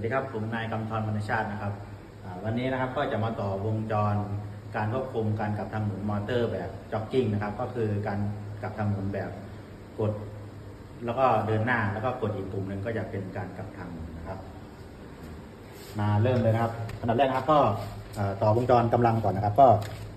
วัสดีครับ ผมนายกำธรวรรณชาตินะครับ วันนี้นะครับก็จะมาต่อวงจรการควบคุมการกลับทางหมุนมอเตอร์แบบจ็อกกิ้งนะครับ ก็คือการกลับทางหมุนแบบกด แล้วก็เดินหน้าแล้วก็กดอีกปุ่มหนึ่งก็จะเป็นการกลับทางหมุนนะครับ มาเริ่มเลยนะครับอันดับแรกนะครับก็ต่อวงจรกำลังก่อนนะครับ ก็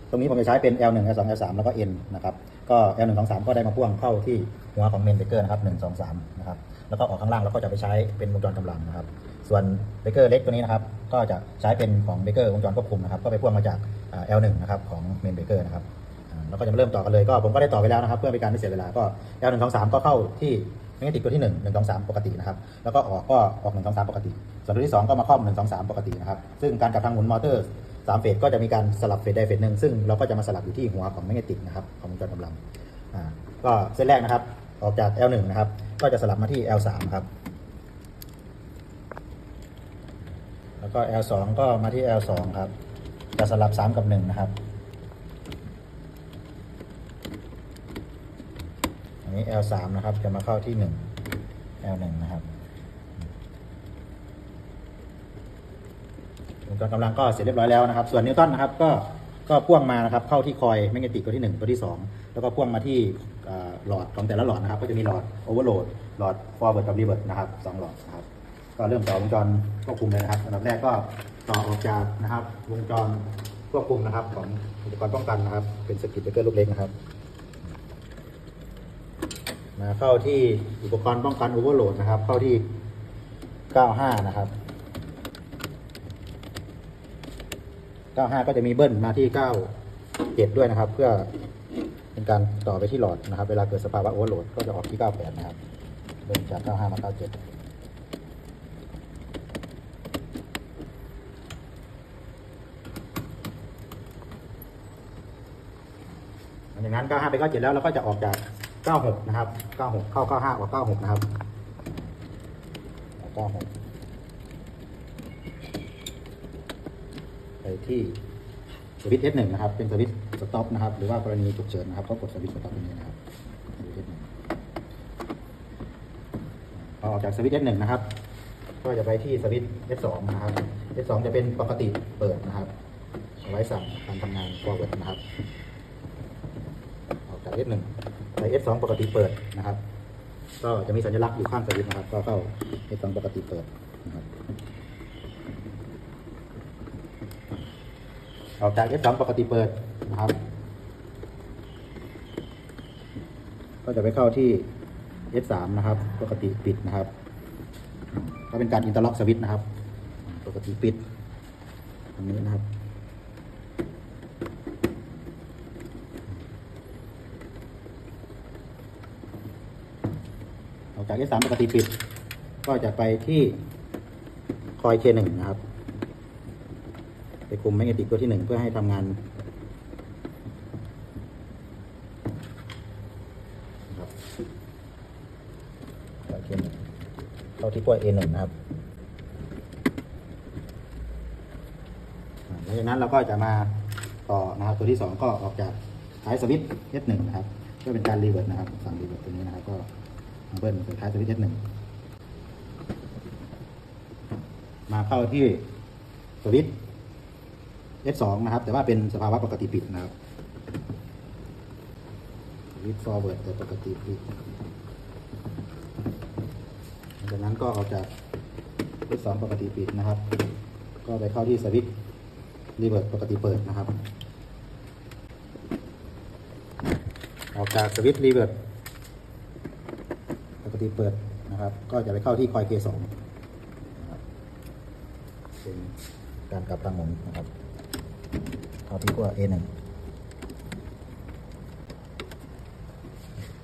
ตรงนี้ผมจะใช้เป็น L1 L2 L3 แล้วก็ N นะครับ ก็ L1 2 3ก็ได้มาพ่วงเข้าที่หัวของเมนเบเกอร์นะครับ1 2 3นะครับแล้วก็ออกข้างล่างแล้วก็จะไปใช้เป็นวงจรกำลังนะครับ ส่วนเบเกอร์เล็กตัวนี้นะครับ ก็จะใช้เป็นของเบเกอร์วงจรควบคุมนะครับ ก็ไปพ่วงมาจากอ่า L1 นะครับของเมนเบเกอร์นะครับอ่าแล้วก็จะมาเริ่มต่อกันเลยก็ผมก็ได้ต่อไปแล้วนะครับ เพื่อเป็นการไม่เสียเวลาก็ L1 2 3ก็เข้าที่แมกนติกตัวที่1 1 2 3 ปกตินะครับ แล้วก็ออกก็ออก 1 2 3 ปกติ ส่วนตัวที่ 2 ก็มาครอบ1 2 3 ปกตินะครับ ซึ่งการกลับทางหมุนมอเตอร์ สามเฟสก็จะมีการสลับเฟสใดเฟสหนึ่งซึ่งเราก็จะมาสลับอยู่ที่หัวของแมกเนติกนะครับของวงจรกำลังก็เส้นแรกนะครับ ออกจาก L1 นะครับ ก็จะสลับมาที่ L3 ครับ แล้วก็ L2 ก็มาที่ L2 ครับ จะสลับ 3 กับ 1 นะครับอันนี้ L3 นะครับ จะมาเข้าที่ 1 L1 นะครับ วงจรกำลังก็เสร็จเรียบร้อยแล้วนะครับ ส่วนนิวตันนะครับก็ก็พ่วงมานะครับเข้าที่คอยแมกเนติกตัวที่ 1 ตัวที่ 2 แล้วก็พ่วงมาที่หลอดของแต่ละหลอดนะครับ ก็จะมีหลอดโอเวอร์โหลดหลอดฟอร์เวิร์ดกับรีเวิร์ดนะครับสองหลอดนะครับก็เริ่มต่อวงจรควบคุมเลยนะครับอันดับแรกก็ต่อออกจากนะครับวงจรควบคุมนะครับ ของอุปกรณ์ป้องกันนะครับ เป็นสกิตเบเกอร์ลูกเล็กนะครับมาเข้าที่อุปกรณ์ป้องกันโอเวอร์โหลดนะครับ เข้าที่ 95 นะครับ 95 ก็จะมีเบิ้ลมาที่ 97 ด้วยนะครับ เพื่อเป็นการต่อไปที่หลอดนะครับ เวลาเกิดสภาวะโอเวอร์โหลดก็จะออกที่ 98 นะครับ เบิ้ลจาก 95 มา 97หลังจากนั้น 95 ไป 97 แล้วเราก็จะออกจาก 96 นะครับ 96 เข้า 95 ออก 96 นะครับ 96 ไปที่สวิตช์ S1 นะครับ เป็นสวิตช์สต็อปนะครับ หรือว่ากรณีฉุกเฉินนะครับ ก็กดสวิตช์สต็อปตรงนี้นะครับสวิตช์ S1 พอออกจากสวิตช์ S1 นะครับ ก็จะไปที่สวิตช์ S2 นะครับ S2 จะเป็นปกติเปิดนะครับ ไว้สั่งการทำงาน forward นะครับ ออกจาก S1 ไป S2 ปกติเปิดนะครับ ก็จะมีสัญลักษณ์อยู่ข้างสวิตช์นะครับ ก็เข้า S2 ปกติเปิดนะครับ ออกจาก F2 ปกติเปิดนะครับ ก็จะไปเข้าที่ F3 นะครับ ปกติปิดนะครับ ก็เป็นการอินเตอร์ล็อกสวิตช์นะครับ ปกติปิดตรงนี้นะครับออกจาก F3 ปกติปิด ก็จะไปที่คอย K1 นะครับ คุมแมกเนติกตัวที่หนึ่งเพื่อให้ทำงานครับเข้าที่ขั้ว A1 นะครับหลังจากนั้นเราก็จะมาต่อนะครับตัวที่สองก็ออกจากท้ายสวิตช์ S1 นะครับเพื่อเป็นการรีเวิร์ดนะครับสั่งรีเวิร์ดตัวนี้นะครับก็เบิ้ลเป็นท้ายสวิตช์ S1 มาเข้าที่สวิตช์ F2 นะครับ แต่ว่าเป็นสภาวะปกติปิดนะครับสวิตช์ forward แต่ปกติปิดจากนั้นก็ออกจาก F2 ปกติปิดนะครับ ก็ไปเข้าที่สวิตช์ reverse ปกติเปิดนะครับ ออกจากสวิตช์ reverse ปกติเปิดนะครับ ก็จะไปเข้าที่คอย K2 นะครับเป็นการกลับทางหมุนนะครับ เข้าที่ขั้ว A1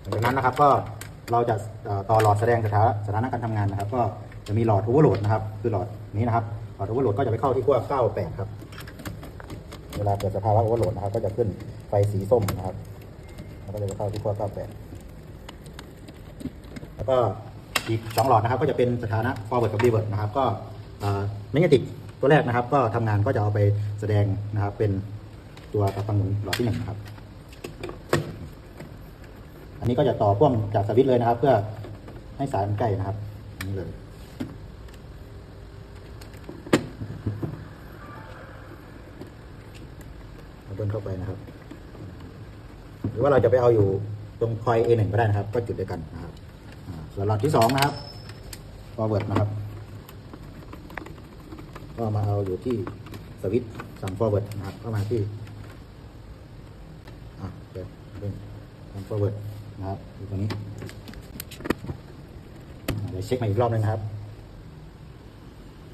หลังจากนั้นนะครับก็เราจะต่อหลอดแสดงสถานะสถานะการทำงานนะครับ ก็จะมีหลอดโอเวอร์โหลดนะครับ คือหลอดนี้นะครับ หลอดโอเวอร์โหลดก็จะไปเข้าที่ขั้ว98 ครับ เวลาเกิดสภาวะโอเวอร์โหลดนะครับ ก็จะขึ้นไฟสีส้มนะครับ แล้วก็จะไปเข้าที่ขั้ว98 แล้วก็อีก2หลอดนะครับ ก็จะเป็นสถานะ forward กับ reverse นะครับ ก็แมกเนติกตัวแรกนะครับ ก็ทำงานก็จะเอาไปแสดงนะครับเป็น ตัวกระตังหมุนหลอดที่หนึ่งครับ อันนี้ก็จะต่อพ่วงจากสวิตช์เลยนะครับ เพื่อให้สายมันใกล้นะครับนี่เลยเอาเบิ้ลเข้าไปนะครับ หรือว่าเราจะไปเอาอยู่ตรงคอย A1 ก็ได้นะครับ ก็จุดเดียวกันนะครับส่วนหลอดที่สองนะครับพอเวิร์ดนะครับ ก็มาเอาอยู่ที่สวิตช์สั่ร์เวิร์ดนะครับเข้ามาที่ เป็นสั่ง forward นะครับอยู่ตรงนี้เดี๋ยวเช็คมาอีกรอบหนึงนะครับ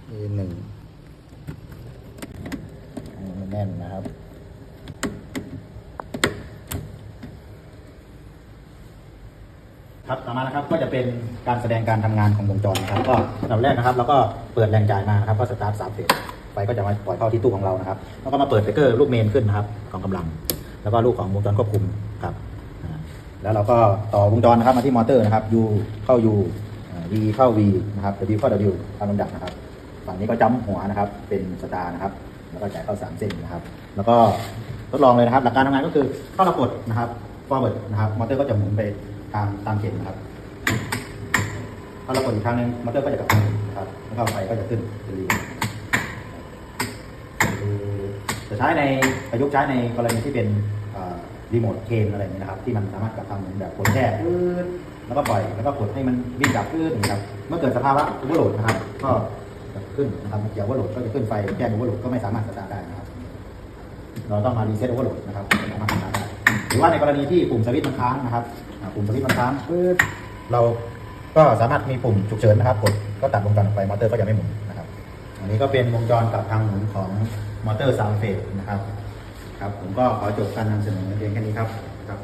A1 แน่นนะครับครับต่อมานะครับก็จะเป็นการแสดงการทำงานของวงจรนะครับ ก็อันแรกนะครับเราก็เปิดแรงจ่ายมานะครับก็สตาร์ทสามเฟสไฟก็จะมาปล่อยเข้าที่ตู้ของเรานะครับ แล้วก็มาเปิดเบรกเกอร์ลูกเมนขึ้นนะครับของกำลัง แล้วก็ลูกของวงจรควบคุมครับแล้วเราก็ต่อวงจรนะครับมาที่มอเตอร์นะครับ U เข้า U V เข้า V นะครับ W เข้า W ตามลำดับนะครับฝั่งนี้ก็จ้ำหัวนะครับ เป็นสตาร์นะครับ แล้วก็จ่ายเข้าสามเส้นนะครับ แล้วก็ทดลองเลยนะครับ หลักการทำงานก็คือถ้าเรากดนะครับ forward นะครับ มอเตอร์ก็จะหมุนไปตามตามเข็มนะครับถ้าเรากดอีกครั้งหนึงมอเตอร์ก็จะกลับมานะครับ แล้วก็ไฟก็จะขึ้นเป็นรี จะใช้ในประยุกต์ใช้ในกรณีที่เป็นรีโมทเคนอะไรอย่างนี้นะครับ ที่มันสามารถกลับทำเหมือนแบบกดแช่ปื๊ดแล้วก็ปล่อยแล้วก็กดให้มันวิ่งกลับขึ้นอย่างนี้ครับ เมื่อเกิดสภาวะอุเวอร์โหลดนะครับ ก็จะขึ้นนะครับเกี่ยวอุเวอร์โหลดก็จะขึ้นไฟแจ้งอุเวอร์โหลดก็ไม่สามารถสตาร์ทได้นะครับ เราต้องมารีเซ็ตโอเวอร์โหลดนะครับถึงสามารถทำงานได้หรือว่าในกรณีที่ปุ่มสวิตช์มันค้างนะครับอ่าปุ่มสวิตช์มันค้างปึ๊บเราก็สามารถมีปุ่มฉุกเฉินนะครับกดก็ตัดวงจรออกไปมอเตอร์ก็จะไม่หมุนนะครับ อันนี้ก็เป็นวงจรกับทางหมุนของมอเตอร์สามเฟสนะครับ ครับ ผมก็ขอจบการนำเสนอเพียงแค่นี้ครับครับ